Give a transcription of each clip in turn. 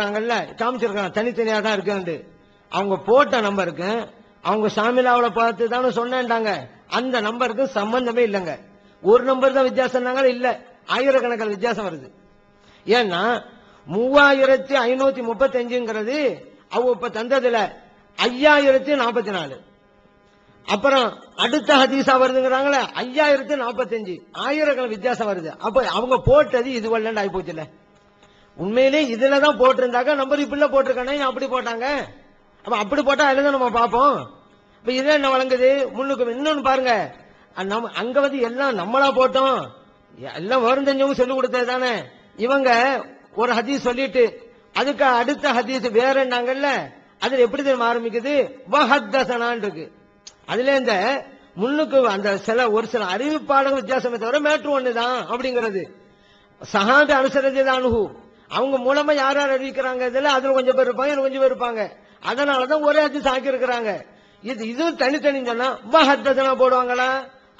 போட்டிருக்கிறாங்கல்ல காமிச்சிருக்காங்க தனித்தனியா தான் இருக்குன்னு அவங்க போட்ட நம்பருக்கு அவங்க சாமிலாவில் பார்த்து தானே சொன்னேன்டாங்க அந்த நம்பருக்கு சம்பந்தமே இல்லைங்க. ஒரு நம்பர் தான் வித்தியாசம்னாங்க இல்ல. ஆயிரக்கணக்கில் வித்தியாசம் வருது. ஏன்னா மூவாயிரத்தி ஐநூத்தி முப்பத்தஞ்சுங்கிறது அவங்க இப்ப தந்ததுல ஐயாயிரத்தி நாற்பத்தி நாலு அப்புறம் அடுத்த ஹதீஸா வருதுங்கிறாங்களே ஐயாயிரத்தி நாற்பத்தஞ்சு ஆயிரக்கணக்கில் வித்தியாசம் வருது. அப்ப அவங்க போட்டது இது வரலன்னு ஆகி போச்சுல்ல உண்மையிலே இதுல தான் போட்டிருந்தாக்க நம்பர் இப்படி போட்டிருக்கானே ஏன் அப்படி போட்டாங்க? அப்ப அப்படி போட்டா அதுல தான் நம்ம பார்ப்போம். இப்ப இதே என்ன வழங்குது? முன்னுக்கு இன்னொன்னு பாருங்க. நம்ம அங்க வந்து எல்லாம் நம்மளா போட்டோம். எல்லாம் வரும் தெரிஞ்சவங்க சொல்லி கொடுத்தது தானே இவங்க ஒரு ஹதீஸ் சொல்லிட்டு அதுக்கு அடுத்த ஹதீஸ் வேற என்னங்கல்ல அதுல எப்படி தெரியும் ஆரம்பிக்குது? வஹத்தசனான் இருக்கு அதுல இந்த முன்னுக்கு அந்த சில ஒரு சில அறிவிப்பாளர்கள் வித்தியாசமே தவிர மேற்று ஒண்ணுதான் அப்படிங்கிறது. சஹாபி அனுசரிச்சது அணுகு அவங்க மூலமா யார் யார் அறிவிக்கிறாங்க இதில் அதில் கொஞ்சம் பேர் இருப்பாங்க இன்னும் கொஞ்சம் பேர் இருப்பாங்க. அதனாலதான் ஒரே ஹதீஸ் சாக்கி இருக்கிறாங்க இது இதுவும் தனித்தனி சொன்னா வஹத்ததனா போடுவாங்களா?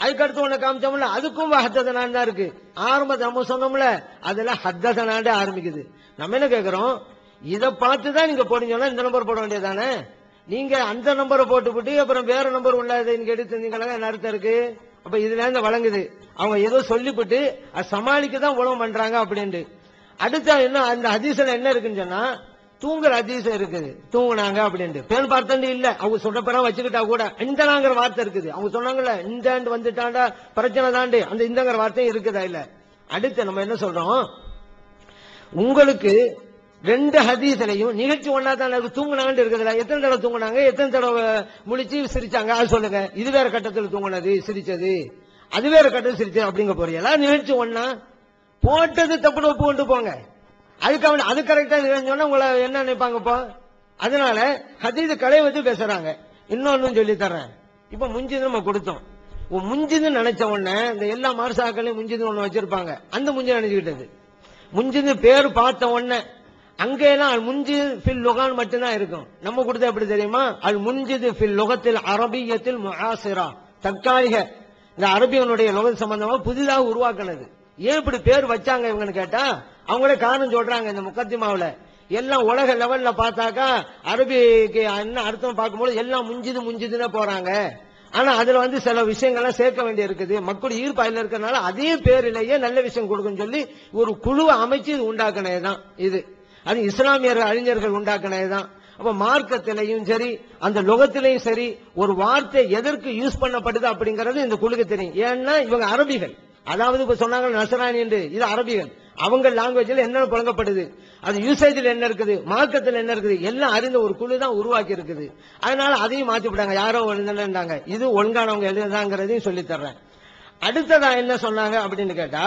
அதுக்கடுத்து ஒன்று காமிச்சோம்ல அதுக்கும் ஹத்ததனான் தான் இருக்கு. ஆரம்பத்தை நம்ம சொன்னோம்ல அதுல ஹத்ததனாண்டே ஆரம்பிக்குது. நம்ம என்ன கேட்குறோம் இதை பார்த்து தான் நீங்க போடுங்கன்னா இந்த நம்பர் போட வேண்டியதானே நீங்க அந்த நம்பரை போட்டுவிட்டு அப்புறம் வேற நம்பர் உள்ளதுன்னு கேட்டு தெரிஞ்சுக்கலாம் என்ன அர்த்தம் இருக்கு? அப்ப இதுல இருந்து வழங்குது. அவங்க ஏதோ சொல்லிவிட்டு அது சமாளிக்க தான் உழவு பண்றாங்க அப்படின்ட்டு. அடுத்த என்ன அந்த ஹதீஸ்ல என்ன இருக்குன்னு சொன்னா தூங்குற ஹதீஸ் இருக்குது தூங்குனாங்க அப்படின்ட்டு. பேன் பார்த்தண்டு இல்ல அவங்க சொல்ற வச்சுக்கிட்டா கூட இந்தனாங்கிற வார்த்தை இருக்குது. அவங்க சொன்னாங்கல்ல இந்த வந்துட்டாண்டா பிரச்சனை தாண்டு அந்த இந்தங்கிற வார்த்தையும் இருக்குதா இல்ல? அடுத்து நம்ம என்ன சொல்றோம்? உங்களுக்கு ரெண்டு ஹதீஸ்லையும் நிகழ்ச்சி ஒன்னா தான் இருக்கு. தூங்குனாங்கன்னு இருக்குதுல எத்தனை தடவை தூங்குனாங்க எத்தனை தடவை முழிச்சு சிரிச்சாங்க? அது சொல்லுங்க. இது வேற கட்டத்தில் தூங்குனது சிரிச்சது. அது வேற கட்டத்தில் சிரிச்சது அப்படிங்க போறீங்களா நிகழ்ச்சி ஒன்னா போட்டது தப்புன்னு ஒப்பு கொண்டு போங்க. அதுக்காக அது கரெக்டா சொன்னா உங்களை என்ன நினைப்பாங்க இப்போ? அதனால ஹதீது கலையை வச்சு பேசுறாங்க. இன்னொன்னு சொல்லி தர்றேன். இப்ப முஞ்சிது நம்ம கொடுத்தோம். உன் முஞ்சிதுன்னு நினைச்ச உடனே இந்த எல்லா மார்சாக்களையும் முஞ்சிது ஒண்ணு வச்சிருப்பாங்க. அந்த முஞ்சி நினைச்சுக்கிட்டது. முஞ்சிது பேர் பார்த்த உடனே அங்கெல்லாம் அது முஞ்சு ஃபில் லுகான் மட்டும்தான் இருக்கும். நம்ம கொடுத்த எப்படி தெரியுமா? அது முஞ்சிது ஃபில் லுகத்தில் அரபியத்தில் முஆசிரா தற்காலிக. இந்த அரபியனுடைய லுக சம்பந்தமா புதிதாக உருவாக்குனது. ஏன் இப்படி பேர் வச்சாங்க இவங்கன்னு கேட்டா? அவங்களே காரணம் சொல்றாங்க இந்த முக்கத்திமாவுல எல்லாம் உலக லெவல்ல பார்த்தாக்கா அரபிக்கு என்ன அர்த்தம் பார்க்கும்போது எல்லாம் முஞ்சிது முஞ்சிதுன்னு போறாங்க. ஆனா அதுல வந்து சில விஷயங்கள்லாம் சேர்க்க வேண்டி இருக்குது மக்கள் ஈர்ப்பு அதுல இருக்கறனால அதே பேரிலேயே நல்ல விஷயம் கொடுக்குன்னு சொல்லி ஒரு குழுவை அமைச்சு இது உண்டாக்குனதுதான் இது. அது இஸ்லாமியர் அறிஞர்கள் உண்டாக்குனதுதான். அப்ப மார்க்கத்திலையும் சரி அந்த லோகத்திலையும் சரி ஒரு வார்த்தை எதற்கு யூஸ் பண்ணப்படுது அப்படிங்கறது இந்த குழுக்கு தெரியும். ஏன்னா இவங்க அரபிகள். அதாவது இப்ப சொன்னாங்க நசராணி என்று. இது அரபிகள் அவங்க லாங்குவேஜ்ல என்ன புழங்கப்படுது? அது யூசேஜில் என்ன இருக்குது? மார்க்கத்தில் என்ன இருக்குது? எல்லாம் அறிந்த ஒரு குழு தான் உருவாக்கி இருக்குது. அதனால அதையும் மாத்தி விட்டாங்க யாரோ எழுதுனாங்க இது ஒழுங்கானவங்க எழுதுதாங்கிறதையும் சொல்லி தர்றேன் அடுத்ததா என்ன சொன்னாங்க அப்படின்னு கேட்டா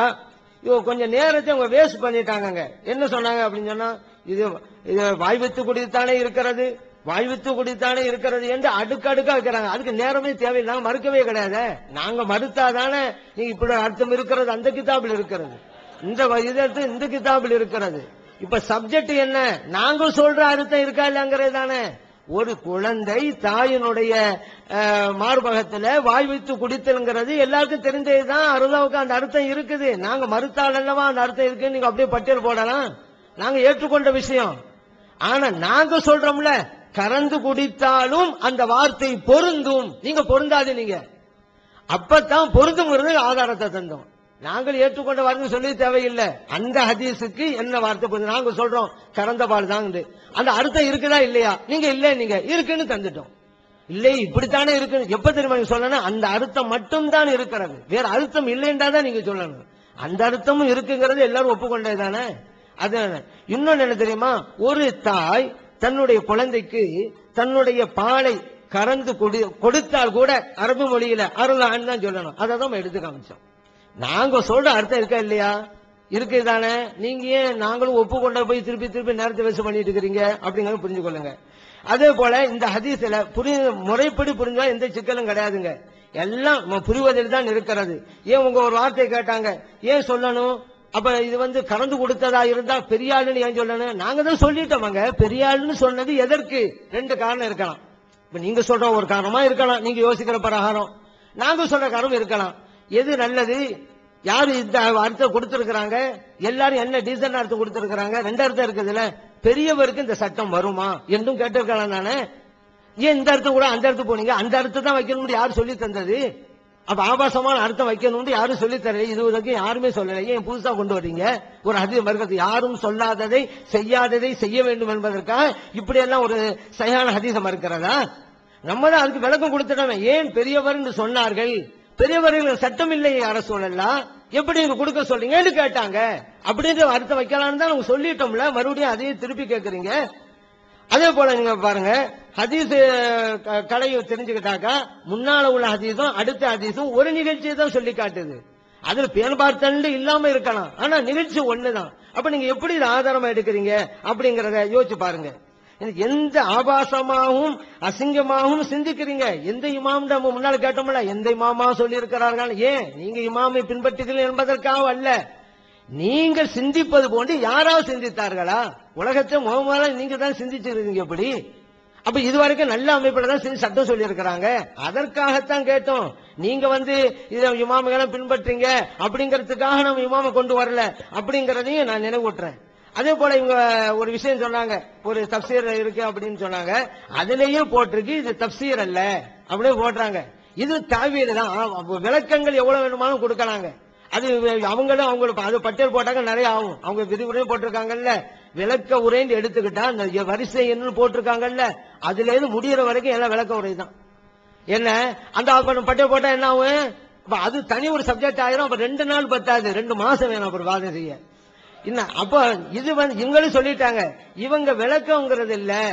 இவ கொஞ்சம் நேரத்தை அவங்க வேஸ்ட் பண்ணிட்டாங்கங்க. என்ன சொன்னாங்க அப்படின்னு சொன்னா இது இது வாய்வித்து குடித்தானே இருக்கிறது. வாய்வித்து குடித்தானே இருக்கிறது என்று அடுக்கடுக்கா வைக்கிறாங்க. அதுக்கு நேரமே தேவையில்லை. மறுக்கவே கிடையாது. நாங்க மறுத்தாதானே நீ இப்படி அர்த்தம் இருக்கிறது. அந்த கிதாபில் இருக்கிறது. இந்த இதற்கு இந்த கிதாபில் இருக்கிறது. இப்ப சப்ஜெக்ட் என்ன? நாங்க சொல்ற அர்த்தம் இருக்கா இல்லங்கிறது தானே. ஒரு குழந்தை தாயினுடைய மார்பகத்துல வாய் வைத்து குடித்தல்ங்கிறது எல்லாருக்கும் தெரிஞ்சதுதான் அருளாவுக்கு அந்த அர்த்தம் இருக்குது. நாங்க மறுத்தால் அல்லவா அந்த அர்த்தம் இருக்கு நீங்க அப்படியே பட்டியல் போடலாம். நாங்க ஏற்றுக்கொண்ட விஷயம். ஆனா நாங்க சொல்றோம்ல கறந்து குடித்தாலும் அந்த வார்த்தை பொருந்தும். நீங்க பொருந்தாது நீங்க அப்பதான் பொருந்துங்கிறது ஆதாரத்தை தந்தோம். நாங்கள் ஏற்றுக்கொண்ட வார்த்தை சொல்லி தேவையில்லை. அந்த ஹதீஸுக்கு என்ன வார்த்தை பொருந்தும்? நாங்க சொல்றோம் கறந்த பால் தான் அந்த அர்த்தம் இருக்குதா இல்லையா? நீங்க இல்ல நீங்க. இருக்குன்னு தந்துட்டோம். இல்லை இப்படித்தானே இருக்கு எப்ப தெரியுமா நீங்க சொல்லணும் அந்த அர்த்தம் மட்டும் தான் இருக்கிறது. வேற அர்த்தம் இல்லைன்றா தான் நீங்க சொல்லணும். அந்த அர்த்தமும் இருக்குங்கிறது எல்லாரும் ஒப்புக்கொண்டது தானே அது இன்னொன்னு என்ன தெரியுமா? ஒரு தாய் தன்னுடைய குழந்தைக்கு தன்னுடைய பாலை கறந்து கொடு கொடுத்தால் கூட அரபு மொழியில அருளான்னு தான் சொல்லணும். அதை தான் எடுத்து காமிச்சோம். நாங்க சொல்ற அர்த்தம் இருக்கா இல்லையா? இருக்கு தானே. நீங்க ஏன் நாங்களும் ஒப்புக்கொண்ட போய் திருப்பி திருப்பி நேரத்தை வேஸ்ட் பண்ணிட்டு இருக்கிறீங்க? அப்படிங்கறத புரிஞ்சு கொள்ளுங்க. அதே போல இந்த ஹதீஸ்ல புரிய முறைப்படி புரிஞ்சா எந்த சிக்கலும் கிடையாதுங்க. எல்லாம் புரிவதில் தான் இருக்கிறது. ஏன் உங்க ஒரு வார்த்தை கேட்டாங்க? ஏன் சொல்லணும்? அப்ப இது வந்து கறந்து கொடுத்ததா இருந்தா பெரியாளுன்னு ஏன் சொல்லணும்? நாங்க தான் சொல்லிட்டோமாங்க. பெரியாளுன்னு சொன்னது எதற்கு? ரெண்டு காரணம் இருக்கலாம். இப்ப நீங்க சொல்ற ஒரு காரணமா இருக்கலாம். நீங்க யோசிக்கிற பிரகாரம். நாங்க சொல்ற காரணம் இருக்கலாம். எது நல்லது? யாரு இந்த அர்த்தம் கொடுத்திருக்கிறாங்க? எல்லாரும் என்ன டீசன் அர்த்தம் கொடுத்திருக்கிறாங்க? ரெண்டு அர்த்தம் இருக்குதுல்ல. பெரியவருக்கு இந்த சட்டம் வருமா? என்றும் கேட்டிருக்கலாம் தானே. ஏன் இந்த அர்த்தம் கூட அந்த அர்த்தம் போனீங்க? அந்த அர்த்தம் தான் வைக்கணும்னு யார் சொல்லி தந்தது? அப்ப ஆபாசமான அர்த்தம் வைக்கணும்னு யாரும் சொல்லித்தரல. இது வரைக்கும் யாருமே சொல்லலை. ஏன் புதுசா கொண்டு வர்றீங்க ஒரு அதிக மறுக்கிறது யாரும் சொல்லாததை செய்யாததை செய்ய வேண்டும் என்பதற்காக இப்படி எல்லாம் ஒரு சரியான ஹதீசம் இருக்கிறதா நம்ம தான் அதுக்கு விளக்கம் கொடுத்துட்டோமே. ஏன் பெரியவர் என்று சொன்னார்கள்? பெரியவர்கள் சட்டம் இல்லை அரசு சொல்லலாம் எப்படி நீங்க கொடுக்க சொல்றீங்கன்னு கேட்டாங்க. அப்படின்ற அர்த்தம் வைக்கலாம்னு தான் நம்ம சொல்லிட்டோம்ல. மறுபடியும் அதையும் திருப்பி கேட்கறீங்க. அதே போல நீங்க பாருங்க ஹதீஸ் கடையை க- கலையை தெரிஞ்சுக்கிட்டாக்கா முன்னால உள்ள ஹதீஸும் அடுத்த ஹதீஸும் ஒரு நிகழ்ச்சியை தான் சொல்லி காட்டுது. அதுல பேர்பார்த்தண்டு இல்லாம இருக்கலாம். ஆனா நிகழ்ச்சி ஒண்ணுதான். அப்ப நீங்க எப்படி ஆதாரமா எடுக்கிறீங்க அப்படிங்கறத யோசிச்சு பாருங்க. எந்த ஆபாசமாகவும் அசிங்கமாகவும் சிந்திக்கிறீங்க? எந்த இமாம் நம்ம முன்னால கேட்டோம்ல எந்த இமாமா சொல்லி இருக்கிறார்கள் ஏன்? நீங்க இமாமை பின்பற்றுகிறீர்கள் என்பதற்காக அல்ல. நீங்கள் சிந்திப்பது போன்று யாராவது சிந்தித்தார்களா? உலகத்தை முகமால நீங்க தான் சிந்திச்சிருக்கீங்க எப்படி அப்ப இதுவரைக்கும் நல்ல அமைப்புல தான் செஞ்சு சட்டம் சொல்லி இருக்கிறாங்க அதற்காகத்தான் கேட்டோம். நீங்க வந்து இதை இமாமைகளை பின்பற்றீங்க. அப்படிங்கறதுக்காக நம்ம இமாமை கொண்டு வரல. அப்படிங்கறதையும் நான் நினைவூட்டுறேன். அதே போல இவங்க ஒரு விஷயம் சொன்னாங்க. ஒரு தப்சீர் இருக்கு அப்படின்னு சொன்னாங்க. அதுலயே போட்டிருக்கு. இது தப்சீர் அல்ல. அப்படியே போடுறாங்க. இது தாவீர் தான். விளக்கங்கள் எவ்வளவு வேணுமானும் கொடுக்கலாங்க. அது அவங்களும் அவங்களுக்கு அது பட்டியல் போட்டாங்க நிறைய ஆகும். அவங்க விதிமுறையும் போட்டிருக்காங்கல்ல. விளக்க உரைன்னு எடுத்துக்கிட்டா அந்த வரிசை என்னன்னு போட்டிருக்காங்கல்ல. அதுல இருந்து முடிகிற வரைக்கும் எல்லாம் விளக்க உரை தான். என்ன? அந்த பட்டியல் போட்டா என்ன ஆகும்? அப்ப அது தனி ஒரு சப்ஜெக்ட் ஆயிரும் அப்ப ரெண்டு நாள் பத்தாது. ரெண்டு மாசம் வேணும் அப்புறம் வாதம் செய்ய என்ன? அப்ப இது வந்து இவங்களும் சொல்லிட்டாங்க. இவங்க விளக்கங்கிறது இல்லை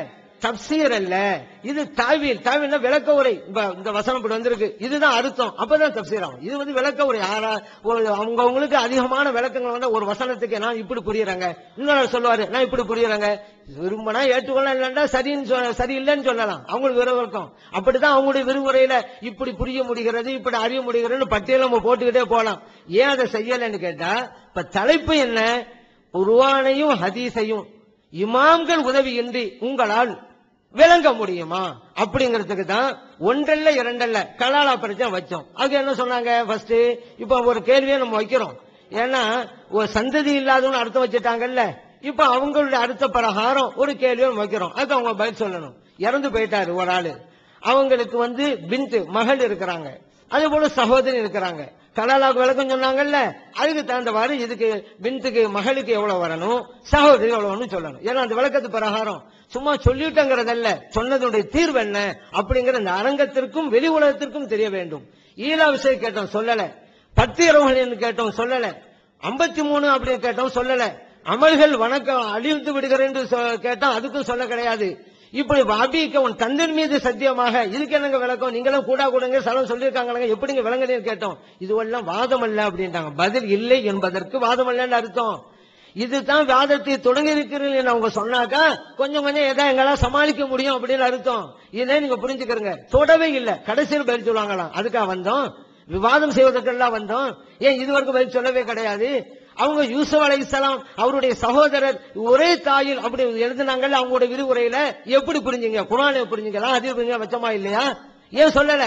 தப்சீர் அல்ல. இது தாவில். தாவீல்னா விளக்க உரை. இப்ப இந்த வசனம் இப்படி வந்திருக்கு. இதுதான் அர்த்தம். அப்பதான் தப்சீர் ஆகும். இது வந்து விளக்க உரை. யாரா ஒரு அவங்க அவங்களுக்கு அதிகமான விளக்கங்கள் வந்து ஒரு வசனத்துக்கு நான் இப்படி புரியுறாங்க. இன்னொரு சொல்லுவாரு நான் இப்படி புரியுறாங்க. விரும்பினா ஏற்றுக்கொள்ள இல்லைன்னா சரின்னு சொல்ல சரியில்லைன்னு சொல்லலாம். அவங்களுக்கு விருப்பம் அப்படிதான் அவங்களுடைய விரிவுரையில இப்படி புரிய முடிகிறது இப்படி அறிய முடிகிறதுன்னு பட்டியல நம்ம போட்டுக்கிட்டே போகலாம். ஏன் அதை செய்யலைன்னு கேட்டா இப்ப தலைப்பு என்ன? குருவானையும் ஹதீஸையும் இமாம்கள் உதவியின்றி உங்களால் விளங்க முடியுமா? அப்படிங்கிறதுக்கு தான் ஒன்றல்ல இரண்டல்ல கலாலா பிரச்சனை வச்சோம். அது என்ன சொன்னாங்க? ஃபர்ஸ்ட் இப்ப ஒரு கேள்வியை நம்ம வைக்கிறோம். ஏன்னா ஒரு சந்ததி இல்லாதவன்னு அர்த்தம் வச்சுட்டாங்கல்ல. இப்ப அவங்களுடைய அடுத்த பிரகாரம் ஒரு கேள்வியை நம்ம வைக்கிறோம். அதுக்கு அவங்க பதில் சொல்லணும். இறந்து போயிட்டாரு ஒரு ஆளு. அவங்களுக்கு வந்து பிந்து மகள் இருக்கிறாங்க. அதே போல சகோதரி இருக்கிறாங்க. கலாலாக்கு விளக்கம் சொன்னாங்கல்ல அதுக்கு தகுந்தவாறு இதுக்கு பின்த்துக்கு மகளுக்கு எவ்வளவு வரணும் சகோதரி எவ்வளவுன்னு சொல்லணும். ஏன்னா அந்த விளக்கத்து பிரகாரம் சும்மா சொல்லிட்டங்கிறதல்ல சொன்னதுடைய தீர்வு என்ன அப்படிங்கிற அந்த அரங்கத்திற்கும் வெளி உலகத்திற்கும் தெரிய வேண்டும். ஈழா விஷயம் கேட்டோம் சொல்லல. பத்து இரவுகள் கேட்டோம் சொல்லல. ஐம்பத்தி மூணு அப்படின்னு கேட்டோம் சொல்லல. அமல்கள் வணக்கம் அழிந்து விடுகிறேன் என்று சொ- கேட்டோம் அதுக்கும் சொல்ல கிடையாது. இப்படி வாபிக்கு உன் தந்தன் மீது சத்தியமாக இதுக்கு என்னங்க விளக்கம்? நீங்களும் கூட கூடங்க சலம் சொல்லியிருக்காங்க எப்படிங்க விளங்குறீங்க கேட்டோம். இதுவெல்லாம் வாதம் அல்ல அப்படின்ட்டாங்க பதில் இல்லை என்பதற்கு வாதம் இல்லைன்னு அர்த்தம். இதுதான் வாதத்தை தொடங்கி இருக்கிறீர்கள் அவங்க சொன்னாக்கா கொஞ்சம் கொஞ்சம் எதா எங்களால் சமாளிக்க முடியும் அப்படின்னு அர்த்தம். இதே நீங்க புரிஞ்சுக்கிறங்க. தொடவே இல்லை. கடைசியில் பதில் சொல்லுவாங்களாம். அதுக்காக வந்தோம். விவாதம் செய்வதற்கெல்லாம் வந்தோம். ஏன் இதுவரைக்கும் பதில் சொல்லவே கிடையாது? அவங்க யூசுப் இஸ்லாம் அவருடைய சகோதரர் ஒரே தாயில் அப்படி எழுதினாங்கல்ல அவங்களுடைய விரிவுரையில எப்படி புரிஞ்சுங்க? குரானை புரிஞ்சுங்களா அது புரிஞ்சுங்க வச்சமா இல்லையா? ஏன் சொல்லல?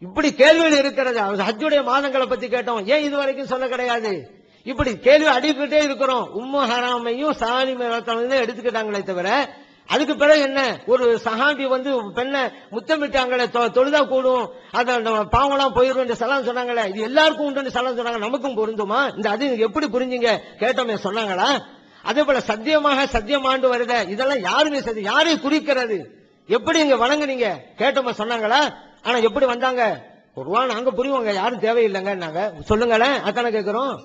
இப்படி கேள்விகள் இருக்கிறது. ஹஜ்ஜுடைய மாதங்களை பத்தி கேட்டோம். ஏன் இது வரைக்கும் சொல்ல கிடையாது? இப்படி கேள்வி அடிக்கிட்டே இருக்கிறோம். உம்மு ஹராமையும் சாலிம் ரத்தனையும் எடுத்துக்கிட்டாங்களே தவிர அதுக்கு பிறகு என்ன? ஒரு சஹாபி வந்து பெண்ணை முத்தமிட்டாங்களே தொ- தொழுதா கூடும். அதை நம்ம பாவம்லாம் போயிடும் என்று சலாம் சொன்னாங்களே. இது எல்லாருக்கும் உண்டு சலாம் சொன்னாங்க. நமக்கும் பொருந்துமா? இந்த அது எப்படி புரிஞ்சீங்க? கேட்டோமே சொன்னாங்களா? அதே போல சத்தியமாக சத்தியமாண்டு வருத இதெல்லாம் யாருமே சரி யாரையும் குறிக்கிறது? எப்படி இங்க வணங்குனீங்க? கேட்டோமா சொன்னாங்களா? ஆனா எப்படி வந்தாங்க? ஒருவா நாங்க புரியுவோங்க யாரும் தேவையில்லைங்க நாங்க சொல்லுங்களேன் அத்தான கேட்கிறோம்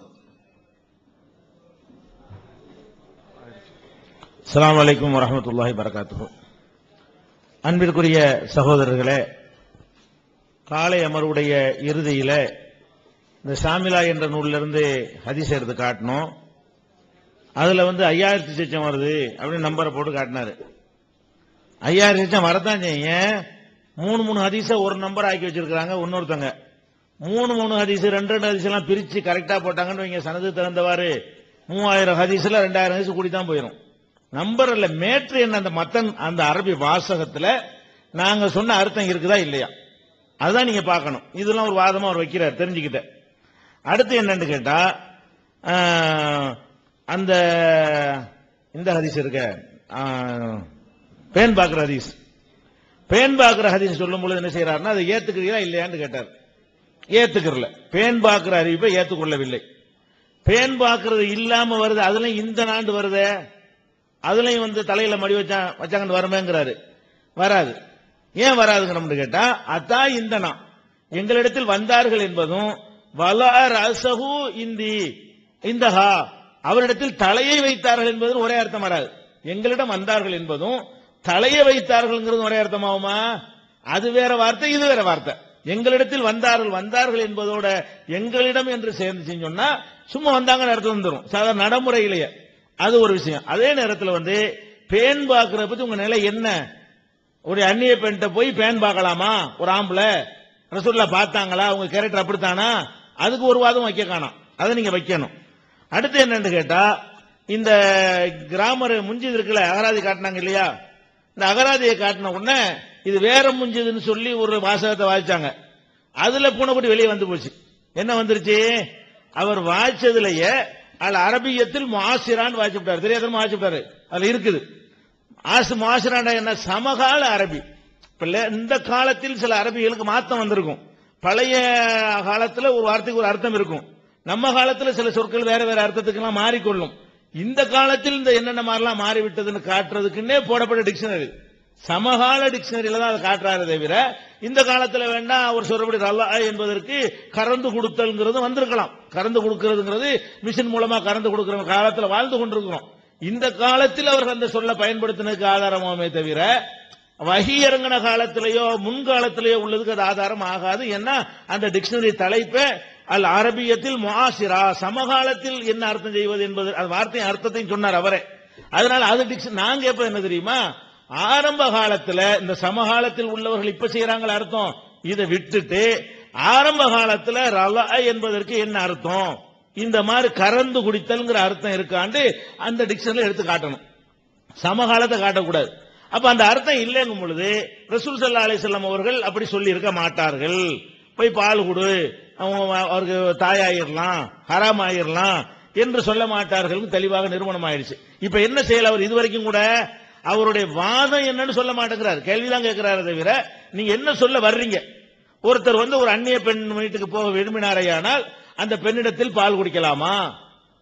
அஸ்லாம் அலைக்கும் வரமத்துல்லாஹி வரகாத்து அன்பிற்குரிய சகோதரர்களே காலை அமர்வுடைய இறுதியில இந்த சாமிலா என்ற நூலிலிருந்து ஹதீஸ் எடுத்து காட்டணும். அதுல வந்து ஐயாயிரத்தி சச்சம் வருது அப்படின்னு நம்பரை போட்டு காட்டினாரு. ஐயாயிரம் சச்சம் வரத்தான் செய்ய மூணு மூணு ஹதீஸை ஒரு நம்பர் ஆக்கி வச்சிருக்காங்க இன்னொருத்தங்க மூணு மூணு ஹதீஸ் ரெண்டு ரெண்டு ஹதீஸ் எல்லாம் பிரிச்சு கரெக்டா போட்டாங்கன்னு வைங்க சனது திறந்தவாறு மூவாயிரம் ஹதீஸ்ல ரெண்டாயிரம் ஹதீஸ் கூடி தான் போயிடும் நம்பர் இல்ல மேட்ரு என்ன அந்த மத்தன் அந்த அரபி வாசகத்துல நாங்க சொன்ன அர்த்தம் இருக்குதா இல்லையா? அதுதான் நீங்க பார்க்கணும். இதெல்லாம் ஒரு வாதமா அவர் வைக்கிறார் தெரிஞ்சுக்கிட்ட. அடுத்து என்னன்னு கேட்டா அந்த இந்த ஹதீஸ் இருக்க பேன் பார்க்குற ஹதீஸ். பேன் பார்க்குற ஹதீஸ் சொல்லும் பொழுது என்ன செய்யறாருன்னா அதை ஏத்துக்கிறீங்களா இல்லையான்னு கேட்டார். ஏத்துக்கிறல. பேன் பார்க்குற அறிவிப்பை ஏத்துக்கொள்ளவில்லை. பேன் பார்க்கறது இல்லாம வருது அதெல்லாம் இந்த நாண்டு வருதே. அதுலயும் வந்து தலையில மடி வச்சா வச்சாங்கன்னு வருமேங்கிறாரு. வராது. ஏன் வராதுங்கிறோம்னு கேட்டா அதா இந்தனா. எங்களிடத்தில் வந்தார்கள் என்பதும் வல ரசகு இந்தி இந்தஹா. அவரிடத்தில் தலையை வைத்தார்கள் என்பதும் ஒரே அர்த்தம் வராது. எங்களிடம் வந்தார்கள் என்பதும் தலையை வைத்தார்கள் ஒரே அர்த்தமாகுமா? அது வேற வார்த்தை இது வேற வார்த்தை. எங்களிடத்தில் வந்தார்கள் வந்தார்கள் என்பதோட எங்களிடம் என்று சேர்ந்து சொன்னா சும்மா வந்தாங்கன்னு அர்த்தம் வந்துடும் சாதாரண நடைமுறையிலேயே. அது ஒரு விஷயம். அதே நேரத்தில் வந்து பேன் பார்க்கிற பத்தி உங்க நிலை என்ன? ஒரு அந்நிய பெண்கிட்ட போய் பேன் பார்க்கலாமா ஒரு ஆம்பளை ரசூல்லா பார்த்தாங்களா? உங்க கேரக்டர் அப்படித்தானா? அதுக்கு ஒரு வாதம் வைக்க காணும். அதை நீங்க வைக்கணும். அடுத்து என்னன்னு கேட்டா இந்த கிராமர் முஞ்சிது இருக்குல்ல அகராதி காட்டினாங்க இல்லையா? இந்த அகராதியை காட்டின உடனே இது வேற முஞ்சுதுன்னு சொல்லி ஒரு வாசகத்தை வாசிச்சாங்க. அதுல பூனைக்குட்டி வெளியே வந்து போச்சு. என்ன வந்துருச்சு? அவர் வாய்ச்சதுலயே அதுல அரபியத்தில் மாசிரான் வாய்ச்சுட்டாரு தெரியாத வாசிப்பிட்டாரு அதுல இருக்குது. ஆசு மாசிராண்டா என்ன? சமகால அரபி. இந்த காலத்தில் சில அரபிகளுக்கு மாத்தம் வந்திருக்கும். பழைய காலத்துல ஒரு வார்த்தைக்கு ஒரு அர்த்தம் இருக்கும். நம்ம காலத்துல சில சொற்கள் வேற வேற அர்த்தத்துக்கெல்லாம் மாறிக்கொள்ளும். இந்த காலத்தில் இந்த என்னென்ன மாதிரிலாம் மாறிவிட்டதுன்னு காட்டுறதுக்குன்னே போடப்பட்ட டிக்ஷனரி. சமகால டிக்ஷனரியில தான் அதை காட்டுறாரு தவிர இந்த காலத்துல வேணா ஒரு சொல்றபடி நல்லா என்பதற்கு கறந்து கொடுத்தல்ங்கிறது வந்திருக்கலாம். கறந்து கொடுக்கிறதுங்கிறது மிஷின் மூலமா கறந்து கொடுக்கிற காலத்துல வாழ்ந்து கொண்டிருக்கிறோம். இந்த காலத்தில் அவர்கள் அந்த சொல்ல பயன்படுத்தினதுக்கு ஆதாரமாமே தவிர வகி இறங்கின காலத்திலேயோ முன்காலத்திலேயோ உள்ளதுக்கு அது ஆதாரம் ஆகாது. ஏன்னா அந்த டிக்ஷனரி தலைப்பை அல் அரபியத்தில் முஆசிரா சமகாலத்தில் என்ன அர்த்தம் செய்வது என்பது அந்த வார்த்தையின் அர்த்தத்தையும் சொன்னார் அவரே. அதனால அது டிக்ஷன் நாங்க கேட்பது என்ன தெரியுமா? ஆரம்ப காலத்துல இந்த சமகாலத்தில் உள்ளவர்கள் இப்ப செய்யறாங்களா அர்த்தம். இதை விட்டுட்டு ஆரம்ப காலத்துல ரலா என்பதற்கு என்ன அர்த்தம்? இந்த மாதிரி கறந்து குடித்தல்ங்கிற அர்த்தம் இருக்காண்டு அந்த டிக்ஷனரி எடுத்து காட்டணும். சமகாலத்தை காட்டக்கூடாது. அப்ப அந்த அர்த்தம் இல்லைங்கும் பொழுது ரசூல் சல்லா அலிசல்லாம் அவர்கள் அப்படி சொல்லி இருக்க மாட்டார்கள். போய் பால் கொடு அவங்க அவருக்கு தாயாயிரலாம் ஹராம் ஆயிரலாம் என்று சொல்ல மாட்டார்கள். தெளிவாக நிறுவனம் ஆயிடுச்சு இப்ப என்ன செய்யல அவர்? இதுவரைக்கும் கூட அவருடைய வாதம் என்னன்னு சொல்ல மாட்டேங்கிறார். கேள்விதான் கேட்கிறாரு தவிர நீங்க என்ன சொல்ல வர்றீங்க? ஒருத்தர் வந்து ஒரு அந்நிய பெண் வீட்டுக்கு போக விரும்பினாரையானால் அந்த பெண்ணிடத்தில் பால் குடிக்கலாமா?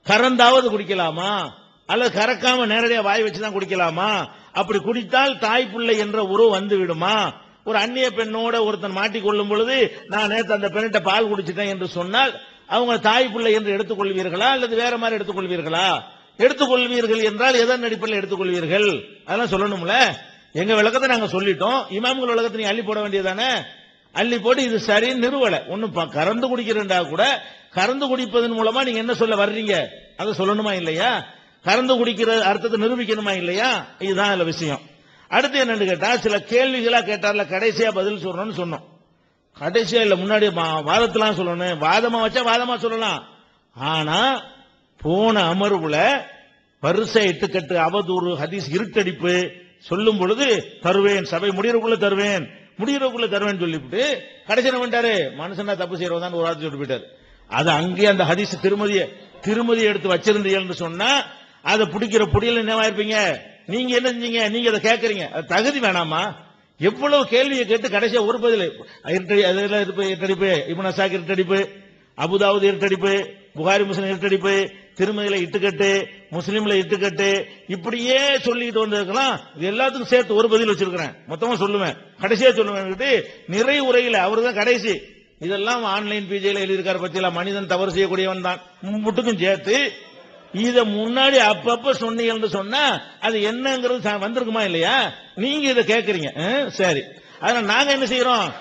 கறந்தாவது குடிக்கலாமா? அல்லது கறக்காம நேரடியாக வாய் வச்சுதான் குடிக்கலாமா? அப்படி குடித்தால் தாய் பிள்ளை என்ற உறவு வந்து விடுமா ஒரு அந்நிய பெண்ணோட ஒருத்தன் மாட்டிக்கொள்ளும் பொழுது நான் நேற்று அந்த பெண்ணிட்ட பால் குடிச்சிட்டேன் என்று சொன்னால் அவங்க தாய் பிள்ளை என்று எடுத்துக்கொள்வீர்களா? அல்லது வேற மாதிரி எடுத்துக்கொள்வீர்களா? எடுத்துக்கொள்வீர்கள் என்றால் எதன் அடிப்படையில் எடுத்துக்கொள்வீர்கள்? அதெல்லாம் சொல்லணும்ல. எங்க விளக்கத்தை நாங்க சொல்லிட்டோம். இமாம்கள் விளக்கத்தை நீ அள்ளி போட வேண்டியதானே அள்ளி போட்டு இது சரின்னு நிறுவல. ஒன்னும் ப- கறந்து குடிக்கிறேன்டா கூட கறந்து குடிப்பதன் மூலமா நீங்க என்ன சொல்ல வர்றீங்க? அதை சொல்லணுமா இல்லையா? கறந்து குடிக்கிற அர்த்தத்தை நிரூபிக்கணுமா இல்லையா? இதுதான் அதுல விஷயம். அடுத்து என்னன்னு கேட்டா சில கேள்விகளா கேட்டார்ல கடைசியா பதில் சொல்லணும்னு சொன்னோம். கடைசியா இல்ல முன்னாடி வாதத்தெல்லாம் சொல்லணும். வாதமா வச்சா வாதமா சொல்லலாம். ஆனா போன அமர்வுல வரிசை எட்டுக்கட்டு அவதூறு ஹதீஸ் இருட்டடிப்பு சொல்லும் பொழுது தருவேன் சபை முடியறக்குள்ள தருவேன் முடியறக்குள்ள தருவேன் சொல்லிவிட்டு கடைசி என்ன பண்ணிட்டாரு? மனுஷனா தப்பு செய்யறதான் ஒரு வார்த்தை சொல்லி போயிட்டாரு அது அங்கேயே அந்த ஹதீஸ் திருமதிய திருமதி எடுத்து வச்சிருந்தீங்கன்னு சொன்னா அதை பிடிக்கிற புடியல என்னவாயிருப்பீங்க நீங்க என்ன செஞ்சீங்க? நீங்க அதை கேட்கறீங்க. அது தகுதி வேணாமா? எவ்வளவு கேள்வியை கேட்டு கடைசியா ஒரு பதில் அதெல்லாம் இருப்பு இருட்டடிப்பு இப்னு அசாக் இருட்டடிப்பு அபுதாவுது இருட்டடிப்பு புகாரி முஸ்லிம் இருட்டடிப்பு திருமதியில இட்டுக்கட்டு முஸ்லீம்ல இட்டுக்கட்டு இப்படியே சொல்லிட்டு வந்திருக்கலாம் இது எல்லாத்துக்கும் சேர்த்து ஒரு பதில் வச்சிருக்கிறேன். மொத்தமா சொல்லுவேன். கடைசியா சொல்லுவேன் நிறை உரையில அவரு தான் கடைசி. இதெல்லாம் ஆன்லைன் பிஜேல எழுதியிருக்காரு பத்தியில மனிதன் தவறு செய்யக்கூடியவன் தான். முட்டுக்கும் சேர்த்து இத முன்னாடி அப்பப்ப சொன்னீங்கன்னு சொன்னா அது என்னங்கிறது ச- வந்திருக்குமா இல்லையா? நீங்க இத கேக்குறீங்க. ஆ, சரி. அதனால நாங்க என்ன செய்யறோம்?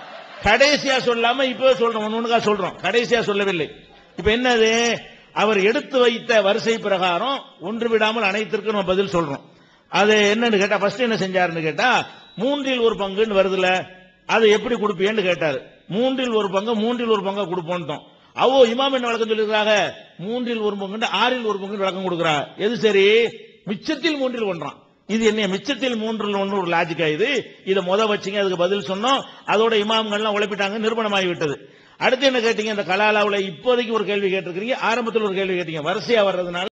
கடைசியா சொல்லாம இப்பவே சொல்றோம். ஒண்ணு ஒண்ணுக்கா சொல்றோம். கடைசியா சொல்லவில்லை. இப்ப என்னது? அவர் எடுத்து வைத்த வரிசை பிரகாரம் ஒன்று விடாமல் அனைத்திற்கும் நம்ம பதில் சொல்றோம். அது என்னன்னு கேட்டா ஃபர்ஸ்ட் என்ன செஞ்சாருன்னு கேட்டா மூன்றில் ஒரு பங்குன்னு வருதுல அதை எப்படி கொடுப்பீன்னு கேட்டாரு. மூன்றில் ஒரு பங்கு மூன்றில் ஒரு பங்கா கொடுப்போம்ட்டோம். அவோ இமாம் என்ன விளக்கம் சொல்லிருக்காங்க மூன்றில் ஒரு பங்கு ஆறில் ஒரு பங்கு விளக்கம் கொடுக்குறா. எது சரி? மிச்சத்தில் மூன்றில் ஒன்றான் இது என்ன மிச்சத்தில் மூன்றில் ஒன்று ஒரு லாஜிக்கா இது? இதை முத வச்சீங்க அதுக்கு பதில் சொன்னோம். அதோட இமாம்கள்லாம் உழைப்பிட்டாங்க நிறுவனமாகி விட்டது அடுத்து என்ன கேட்டீங்க? இந்த கலாலாவில் இப்போதைக்கு ஒரு கேள்வி கேட்டிருக்கீங்க ஆரம்பத்தில் ஒரு கேள்வி கேட்டீங்க. வரிசையா வர்றதுனால